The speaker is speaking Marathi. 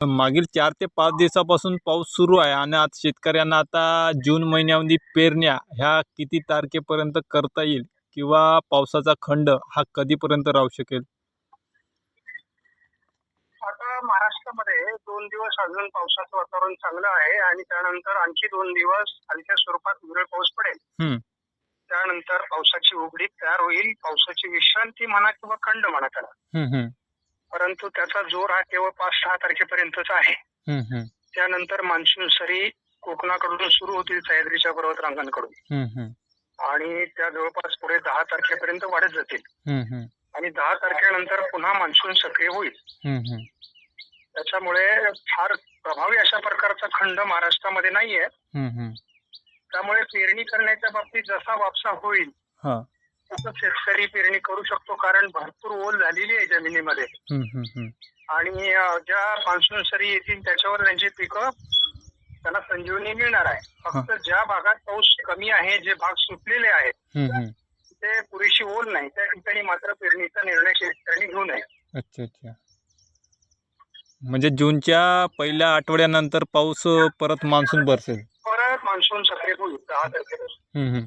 मागील चार ते पाच दिवसापासून पाऊस सुरू आहे आणि आज शेतकऱ्यांना आता जून महिन्यामध्ये पेरण्या ह्या किती तारखेपर्यंत करता येईल किंवा पावसाचा खंड हा कधीपर्यंत राहू शकेल? आता महाराष्ट्रामध्ये दोन दिवस अजून पावसाचं वातावरण चांगलं आहे आणि त्यानंतर आणखी दोन दिवस हलक्या स्वरूपात विरळ पाऊस पडेल. त्यानंतर पावसाची उघडीप तयार होईल. पावसाची विश्रांती म्हणा किंवा खंड म्हणा त्याला. परंतु त्याचा जोर हा केवळ पाच सहा तारखेपर्यंतच आहे. त्यानंतर मान्सून सरी कोकणाकडून सुरू होतील सह्याद्रीच्या पर्वतरांगांकडून. हम्म, हम्म, आणि त्या जवळपास पुढे दहा तारखेपर्यंत वाढत जातील. आणि दहा तारखेनंतर पुन्हा मान्सून सक्रिय होईल. त्याच्यामुळे फार प्रभावी अशा प्रकारचा खंड महाराष्ट्रामध्ये नाहीये. त्यामुळे पेरणी करण्याच्या बाबतीत जसा वापसा होईल. तसं शेतकरी पेरणी करू शकतो कारण भरपूर ओल झालेली आहे जमिनीमध्ये. आणि ज्या मान्सून सरी येतील त्याच्यावर त्यांची पिकं त्यांना संजीवनी मिळणार आहे. फक्त ज्या भागात पाऊस कमी आहे जे भाग सुटलेले आहेत. ते पुरेशी ओल नाही. त्या ठिकाणी मात्र पेरणीचा निर्णय शेतकऱ्यांनी घेऊ नये. अच्छा अच्छा. म्हणजे जूनच्या पहिल्या आठवड्यानंतर पाऊस परत मान्सून बरसेल. परत मान्सून सक्रिय होईल दहा तारखेपासून.